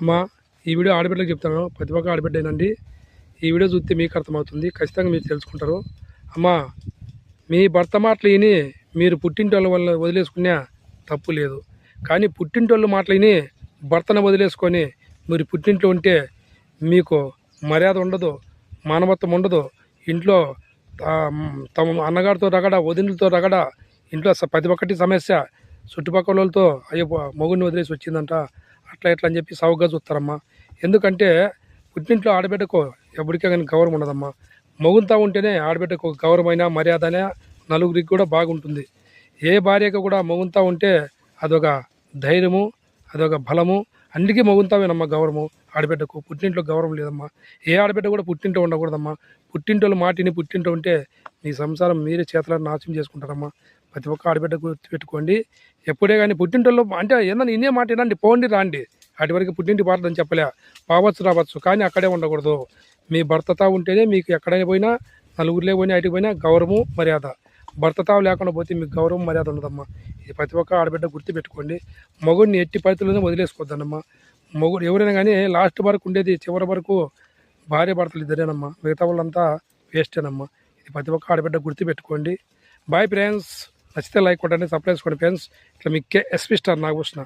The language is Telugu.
అమ్మా ఈ వీడియో ఆడబిడ్డలకు చెప్తాను. ప్రతి ఒక్క ఆడబిడ్డేనండి ఈ వీడియో చూస్తే మీకు అర్థమవుతుంది. ఖచ్చితంగా మీరు తెలుసుకుంటారు. అమ్మా మీ భర్త మాటలు విని మీరు పుట్టింటోళ్ళ వల్ల వదిలేసుకునే తప్పు లేదు. కానీ పుట్టింటోళ్ళు మాటలు విని భర్తను వదిలేసుకొని మీరు పుట్టింట్లో ఉంటే మీకు మర్యాద ఉండదు మానవత్వం ఉండదు. ఇంట్లో తమ అన్నగారితో రగడ వదినులతో రగడ ఇంట్లో ప్రతి ఒక్కటి సమస్య చుట్టుపక్కల వాళ్ళతో అయ్యో మొగుడిని వదిలేసి వచ్చిందంట. అట్లా ఇట్లా అని చెప్పి సౌగ్గా చూస్తారమ్మా. ఎందుకంటే పుట్టింట్లో ఆడబిడ్డకు ఎప్పటికే కానీ గౌరవం ఉండదమ్మా. మగుంతా ఉంటేనే ఆడబిడ్డకు గౌరవమైన మర్యాదనే నలుగురికి కూడా బాగుంటుంది. ఏ భార్యకు కూడా మగుంతా ఉంటే అదొక ధైర్యము అదొక బలము. అందుకే మొగుంతావేనమ్మా గౌరవము. ఆడబిడ్డకు పుట్టింట్లో గౌరవం లేదమ్మా. ఏ ఆడబిడ్డ కూడా పుట్టింటో ఉండకూడదమ్మా. పుట్టింటోళ్ళు మాటిని పుట్టింటో ఉంటే మీ సంసారం మీరే చేతులను నాశనం చేసుకుంటారమ్మా. ప్రతి ఒక్క ఆడబిడ్డ గుర్తుపెట్టుకోండి. ఎప్పుడే కానీ పుట్టింటోళ్ళు అంటే ఏందని ఇన్నే మాట ఏంటండి పోండి రాండి. అటు వరకు పుట్టింటి పాటలని చెప్పలే. పావచ్చు రావచ్చు కానీ అక్కడే ఉండకూడదు. మీ భర్తతా ఉంటేనే మీకు ఎక్కడైనా పోయినా నలుగురిలో పోయినా అటు పోయినా గౌరవం మర్యాద. భర్తతా లేకుండా పోతే మీకు గౌరవం మర్యాద ఉండదమ్మా. ఇది ప్రతి ఒక్క ఆడబిడ్డ గుర్తుపెట్టుకోండి. మగుడిని ఎట్టి పరిస్థితుల్లోనే వదిలేసుకోవద్దనమ్మా మొగుడు ఎవరైనా కానీ లాస్ట్ వరకు ఉండేది చివరి వరకు భార్య భర్తలు ఇద్దరేనమ్మా. మిగతా వాళ్ళంతా వేస్టేనమ్మా. ఇది ప్రతి ఒక్క ఆడబిడ్డ గుర్తుపెట్టుకోండి. బాయ్ ఫ్రెండ్స్ నచ్చితే లైక్ కొట్టండి సబ్స్క్రైబ్ చేసుకోండి ఫ్రెండ్స్. ఇట్లా మీకు ఎస్పీ స్టార్ నాగభూషణ.